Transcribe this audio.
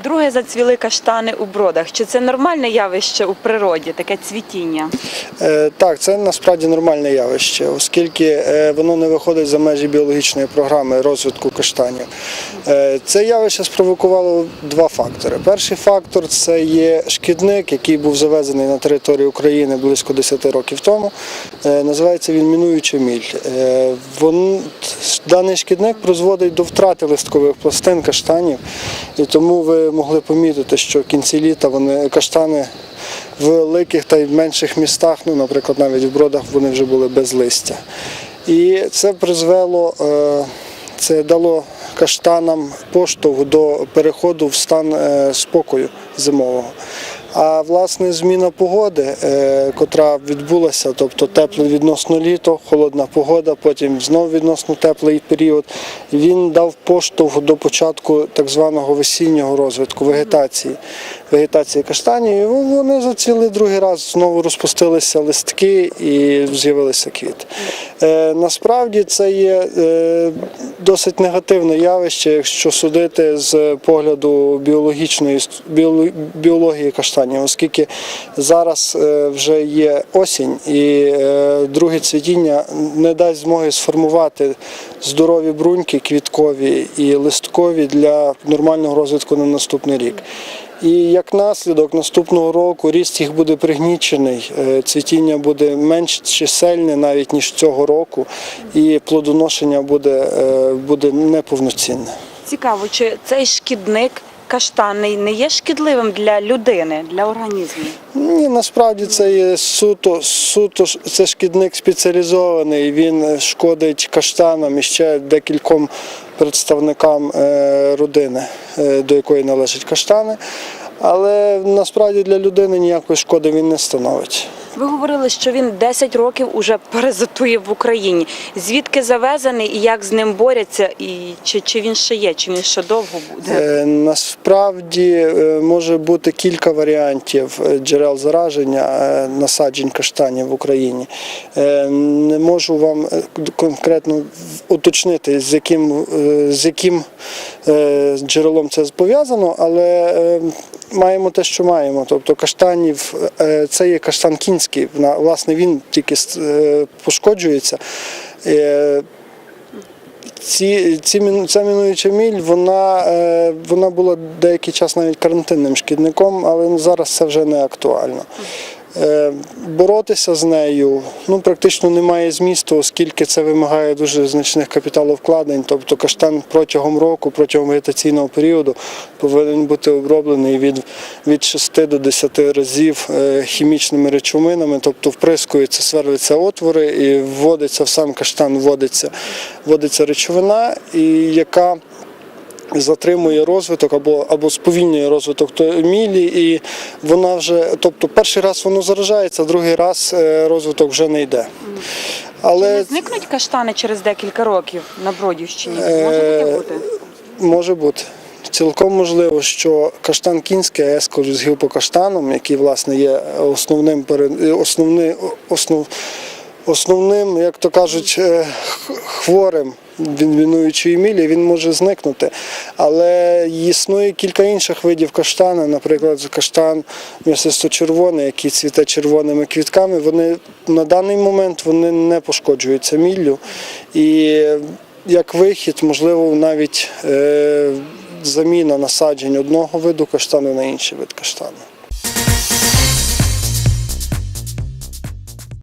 Вдруге зацвіли каштани у бродах. Чи це нормальне явище у природі, таке цвітіння? Е, Так, це насправді нормальне явище, оскільки е, воно не виходить за межі біологічної програми розвитку каштанів. Е, Це явище спровокувало два фактори. Перший фактор це є шкідник, який був завезений на територію України близько 10 років тому. Називається він мінуюча міль. Даний шкідник призводить до втрати листкових пластин каштанів, і тому ви могли помітити, що в кінці літа вони каштани в великих та й менших містах, ну, наприклад, навіть в бродах вони вже були без листя. І це призвело, е, це дало каштанам поштовх до переходу в стан е, спокою зимового. А власне зміна погоди, е, котра відбулася, тобто тепле відносно літо, холодна погода, потім знову відносно теплий період, він дав поштовх до початку так званого весіннього розвитку вегетації, вегетації каштанів. І вони зацвіли другий раз, знову розпустилися листки і з'явилися квіти. Е, насправді це є е, досить негативне явище, якщо судити з погляду біологічної біології каштанів, оскільки зараз е, вже є осінь і е, друге цвітіння не дасть змоги сформувати здорові бруньки квіткові і листкові для нормального розвитку на наступний рік. І як наслідок наступного року ріст їх буде пригнічений, е, цвітіння буде менш чисельне навіть ніж цього року, і плодоношення буде, буде неповноцінне. Цікаво, чи цей шкідник каштанний не є шкідливим для людини, для організму? Ні, насправді це є суто, суто це шкідник спеціалізований. Він шкодить каштанам і ще декільком представникам е, родини, е, до якої належать каштани. Але насправді для людини ніякої шкоди він не становить. Ви говорили, що він 10 років уже паразитує в Україні. Звідки завезений і як з ним борються, і чи, чи він ще є, чи він ще довго буде? Е, Насправді е, може бути кілька варіантів е, джерел зараження насаджень каштанів в Україні. Не можу вам конкретно уточнити, з яким, з яким джерелом це пов'язано, але маємо те, що маємо. Тобто каштанів, е, це є каштан кінський, власне він тільки е, пошкоджується. Е, ці, ця мінуюча міль, вона, вона була деякий час навіть карантинним шкідником, але зараз це вже не актуально. Е, Боротися з нею ну, практично немає змісту, оскільки це вимагає дуже значних капіталовкладень. Тобто каштан протягом року, протягом вегетаційного періоду повинен бути оброблений від, від 6 до 10 разів е, хімічними речовинами, тобто вприскуються, сверляться отвори і вводиться в сам каштан, вводиться, вводиться речовина, і яка затримує розвиток або, або сповільнює розвиток мілі, і вона вже, тобто перший раз воно заражається, другий раз е, розвиток вже не йде. Чи Але не зникнуть каштани через декілька років на Бродівщині? Може Е, таке бути? може бути. Цілком можливо, що каштан я скажу з гілпокаштаном, який власне є основним пере- основ, основним, як то кажуть, е, хворим від мінуючої мілі, він може зникнути. Але існує кілька інших видів каштана, наприклад, каштан м'ясисто-червоний, який цвіте червоними квітками. Вони на даний момент вони не пошкоджуються міллю. І як вихід, можливо, навіть е, заміна насаджень одного виду каштану на інший вид каштану.